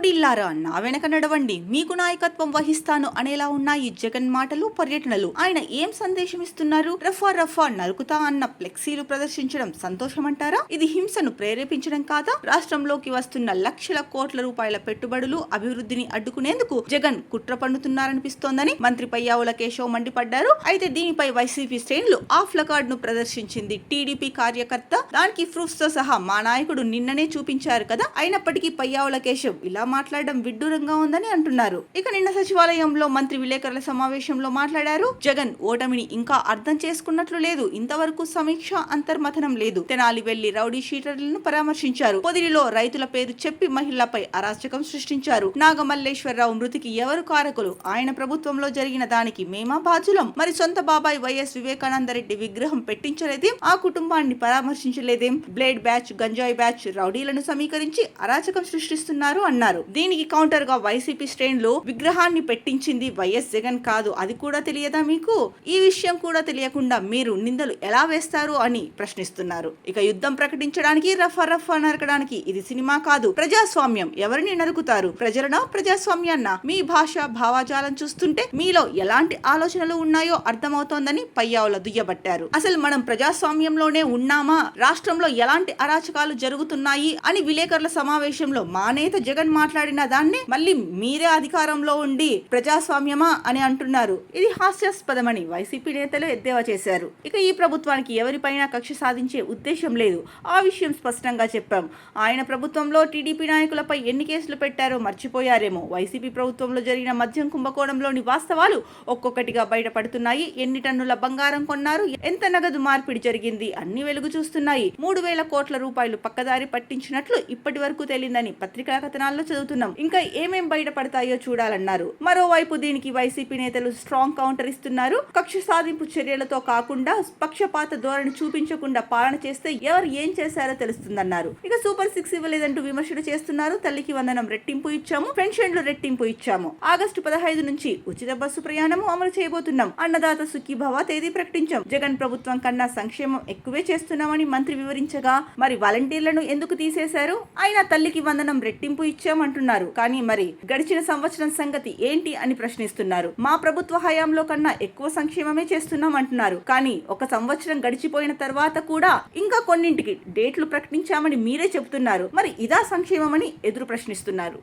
రౌడీల్లారా నా వెనక నడవండి. మీకు నాయకత్వం వహిస్తాను అనేలా ఉన్నాయి జగన్ మాటలు పర్యటనలు ఆయన ఏం సందేశం ఇస్తున్నారు రఫా రఫా నరుకుతా అన్న ఫ్లెక్సీలు ప్రదర్శించడం సంతోషమంటారా? ఇది హింసను ప్రేరేపించడం కాదా? రాష్ట్రంలోకి వస్తున్న లక్షల కోట్ల రూపాయల పెట్టుబడులు అభివృద్ధిని అడ్డుకునేందుకు జగన్ కుట్ర పన్నుతున్నారనిపిస్తోందని మంత్రి పయ్యావుల కేశవ్ మండిపడ్డారు. అయితే దీనిపై వైసీపీ శ్రేణులు ఆఫ్ను ప్రదర్శించింది టీడీపీ కార్యకర్త. దానికి ప్రూఫ్స్తో సహా మా నాయకుడు నిన్ననే చూపించారు కదా. అయినప్పటికీ పయ్యావుల కేశవ్ ఇలా మాట్లాడడం విడ్డూరంగా ఉందని అంటున్నారు. ఇక నిన్న సచివాలయంలో మంత్రి విలేకరుల సమావేశంలో మాట్లాడారు. జగన్ ఓటమిని ఇంకా అర్థం చేసుకున్నట్లు లేదు. ఇంతవరకు సమీక్ష అంతర్మథనం లేదు. తెనాలి వెళ్ళి రౌడీ షీటర్లను పరామర్శించారు. పొదిలిలో రైతుల పేరు చెప్పి మహిళలపై అరాచకం సృష్టించారు. నాగమల్లేశ్వరరావు మృతికి ఎవరు కారకులు? ఆయన ప్రభుత్వంలో జరిగిన దానికి మేమా బాధ్యులం? మరి సొంత బాబాయ్ వైఎస్ వివేకానందరెడ్డి విగ్రహం పెట్టించలేదేం? ఆ కుటుంబాన్ని పరామర్శించలేదేం? బ్లేడ్ బ్యాచ్ గంజాయి బ్యాచ్ రౌడీలను సమీకరించి అరాచకం సృష్టిస్తున్నారు అన్నారు. దీనికి కౌంటర్గా వైసీపీ శ్రేణులు విగ్రహాన్ని పెట్టించింది వైఎస్ జగన్ కాదు. అది కూడా తెలియదా మీకు? ఈ విషయం కూడా తెలియకుండా మీరు నిందలు ఎలా వేస్తారు అని ప్రశ్నిస్తున్నారు. ఇక యుద్ధం ప్రకటించడానికి రఫా రఫా నరకడానికి ఇది సినిమా కాదు. ప్రజాస్వామ్యం ఎవరిని నరుకుతారు? ప్రజలనా? ప్రజాస్వామ్యాన్న? మీ భాష భావాజాలం చూస్తుంటే మీలో ఎలాంటి ఆలోచనలు ఉన్నాయో అర్థమవుతోందని పయ్యావుల దుయ్యబట్టారు. అసలు మనం ప్రజాస్వామ్యంలోనే ఉన్నామా? రాష్ట్రంలో ఎలాంటి అరాచకాలు జరుగుతున్నాయి అని విలేకరుల సమావేశంలో మా నేత జగన్ మాట్లాడిన దాన్ని మళ్ళీ మీరే అధికారంలో ఉండి ప్రజాస్వామ్యమా అని అంటున్నారు. ఇది హాస్యాస్పదమని వైసీపీ నేతలు ఎద్దేవా చేశారు. ఇక ఈ ప్రభుత్వానికి ఎవరిపైనా కక్ష సాధించే ఉద్దేశం లేదు. ఆ విషయం స్పష్టంగా చెప్పాం. ఆయన ప్రభుత్వంలో టీడీపీ నాయకులపై ఎన్ని కేసులు పెట్టారో మర్చిపోయారేమో. వైసీపీ ప్రభుత్వంలో జరిగిన మద్యం కుంభకోణంలోని వాస్తవాలు ఒక్కొక్కటిగా బయటపడుతున్నాయి. ఎన్ని టన్నుల బంగారం కొన్నారు? ఎంత నగదు మార్పిడి జరిగింది? అన్ని వెలుగు చూస్తున్నాయి. మూడు వేల కోట్ల రూపాయలు పక్కదారి పట్టించినట్లు ఇప్పటి వరకు తేలిందని పత్రికా కథనాల్లో చదువుతున్నాం. ఇంకా ఏమేం బయటపడతాయో చూడాలన్నారు. మరోవైపు దీనికి వైసీపీ నేతలు స్ట్రాంగ్ కౌంటర్ ఇస్తున్నారు. కక్ష సాధింపు చర్యలతో కాకుండా పక్షపాత ధోరణి చూపించకుండా పాలన చేస్తే ఎవరు ఏం చేశారో తెలుస్తుందన్నారు. ఇక సూపర్ సిక్స్ ఇవ్వలేదంటూ విమర్శలు చేస్తున్నారు. తల్లికి వందనం రెట్టింపు ఇచ్చాము. పెన్షన్లు రెట్టింపు ఇచ్చాము. ఆగస్టు పదహైదు నుంచి ఉచిత బస్సు ప్రయాణము అమలు చేయబోతున్నాం. అన్నదాత సుఖీభవ తేదీ ప్రకటించాం. జగన్ ప్రభుత్వం కన్నా సంక్షేమం ఎక్కువే చేస్తున్నామని మంత్రి వివరించగా మరి వాలంటీర్లను ఎందుకు తీసేశారు? అయినా తల్లికి వందనం రెట్టింపు ఇచ్చాము. అంటున్నారు. కానీ మరి గడిచిన సంవత్సరం సంగతి ఏంటి అని ప్రశ్నిస్తున్నారు. మా ప్రభుత్వ హయాంలో కన్నా ఎక్కువ సంక్షేమమే చేస్తున్నాం అంటున్నారు. కానీ ఒక సంవత్సరం గడిచిపోయిన తర్వాత కూడా ఇంకా కొన్నింటికి డేట్లు ప్రకటించామని మీరే చెబుతున్నారు. మరి ఇదా సంక్షేమమని ఎదురు ప్రశ్నిస్తున్నారు.